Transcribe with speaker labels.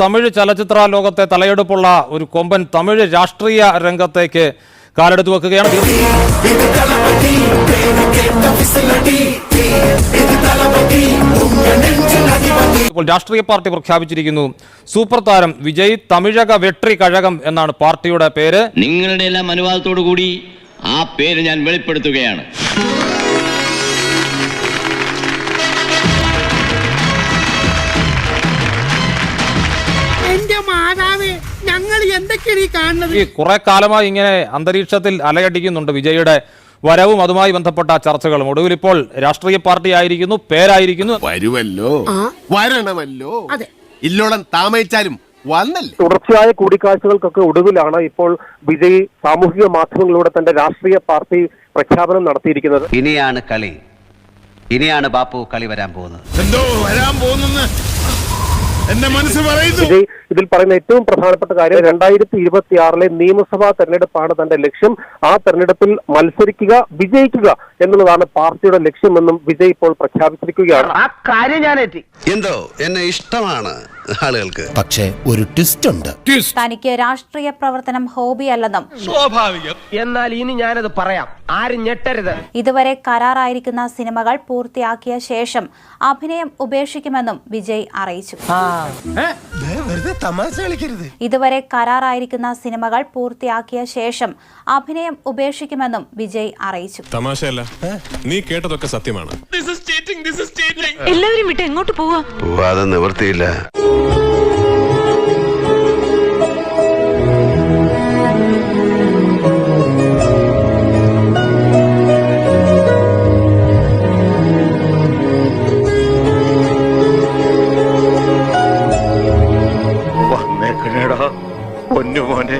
Speaker 1: തമിഴ് ചലച്ചിത്ര ലോകത്തെ തലയെടുപ്പുള്ള ഒരു കൊമ്പൻ തമിഴ് രാഷ്ട്രീയ രംഗത്തേക്ക് കാലെടുത്ത് വെക്കുകയാണ്. ഇപ്പോൾ രാഷ്ട്രീയ പാർട്ടി പ്രഖ്യാപിച്ചിരിക്കുന്നു. സൂപ്പർ താരം വിജയ് തമിഴക വെട്രി കഴകം എന്നാണ് പാർട്ടിയുടെ പേര്.
Speaker 2: നിങ്ങളുടെ എല്ലാം അനുവാദത്തോടു കൂടി ആ പേര് ഞാൻ വെളിപ്പെടുത്തുകയാണ്.
Speaker 3: മാതാവേ ഞങ്ങൾ എന്തൊക്കെയാണ് ഈ കാണുന്നത്?
Speaker 1: ഈ കുറെ കാലമായി ഇങ്ങനെ അന്തരീക്ഷത്തിൽ അലയടിക്കുന്നുണ്ട് വിജയുടെ വരവും അതുമായി ബന്ധപ്പെട്ട ചർച്ചകളും. ഒടുവിൽ ഇപ്പോൾ രാഷ്ട്രീയ പാർട്ടി ആയിരിക്കുന്നു പേരായിരിക്കുന്നു.
Speaker 4: വരുമല്ലോ. വരണമല്ലോ.
Speaker 3: അതെ.
Speaker 4: ഇല്ലോളം താമയിച്ചാലും വന്നല്ലേ?
Speaker 5: തുടർച്ചയായ കൂടിക്കാഴ്ചകൾക്കൊക്കെ ഒടുവിലാണ് ഇപ്പോൾ വിജയ് സാമൂഹിക മാധ്യമങ്ങളിലൂടെ തന്റെ രാഷ്ട്രീയ പാർട്ടി പ്രഖ്യാപനം നടത്തിയിരിക്കുന്നത്.
Speaker 6: ഇനിയാണ് കളി. ഇനിയാണ് ബാപ്പു കളി വരാൻ പോകുന്നത്.
Speaker 4: എന്തോ വരാൻ പോകുന്നെന്ന്? എന്റെ മനസ്സ് പറയുന്നു.
Speaker 5: വിജയ് ഇതിൽ പറയുന്ന ഏറ്റവും പ്രധാനപ്പെട്ട കാര്യം രണ്ടായിരത്തി ഇരുപത്തി ആറിലെ നിയമസഭാ തെരഞ്ഞെടുപ്പാണ് തന്റെ ലക്ഷ്യം. ആ തെരഞ്ഞെടുപ്പിൽ മത്സരിക്കുക വിജയിക്കുക എന്നുള്ളതാണ് പാർട്ടിയുടെ ലക്ഷ്യമെന്നും വിജയ് ഇപ്പോൾ പ്രഖ്യാപിച്ചിരിക്കുകയാണ്.
Speaker 6: ആ കാര്യം ഞാൻ എത്തി
Speaker 7: എന്തോ? എന്നെ ഇഷ്ടമാണ്. ആളുകൾക്ക്.
Speaker 8: പക്ഷേ ഒരു ട്വിസ്റ്റ് ഉണ്ട്.
Speaker 9: തനിക്ക് രാഷ്ട്രീയ പ്രവർത്തനം ഹോബി അല്ലെന്നും സ്വാഭാവികം.
Speaker 6: എന്നാൽ ഇനി ഞാനത് പറയാം. ആരും ഞെട്ടരുത്.
Speaker 9: ഇതുവരെ കരാറായിരിക്കുന്ന സിനിമകൾ പൂർത്തിയാക്കിയ ശേഷം അഭിനയം ഉപേക്ഷിക്കുമെന്നും വിജയ് അറിയിച്ചു. ഇതുവരെ കരാറായിരിക്കുന്ന സിനിമകൾ പൂർത്തിയാക്കിയ ശേഷം അഭിനയം ഉപേക്ഷിക്കുമെന്നും വിജയ് അറിയിച്ചു.
Speaker 10: തമാശയല്ല. നീ കേട്ടതൊക്കെ സത്യമാണ്.
Speaker 11: എല്ലാവരും വിട്ട് എങ്ങോട്ട് പോവാ?
Speaker 7: പോവാതെ നിവൃത്തിയില്ല.
Speaker 2: വന്നേക്കണേടാ പൊന്നു മോനെ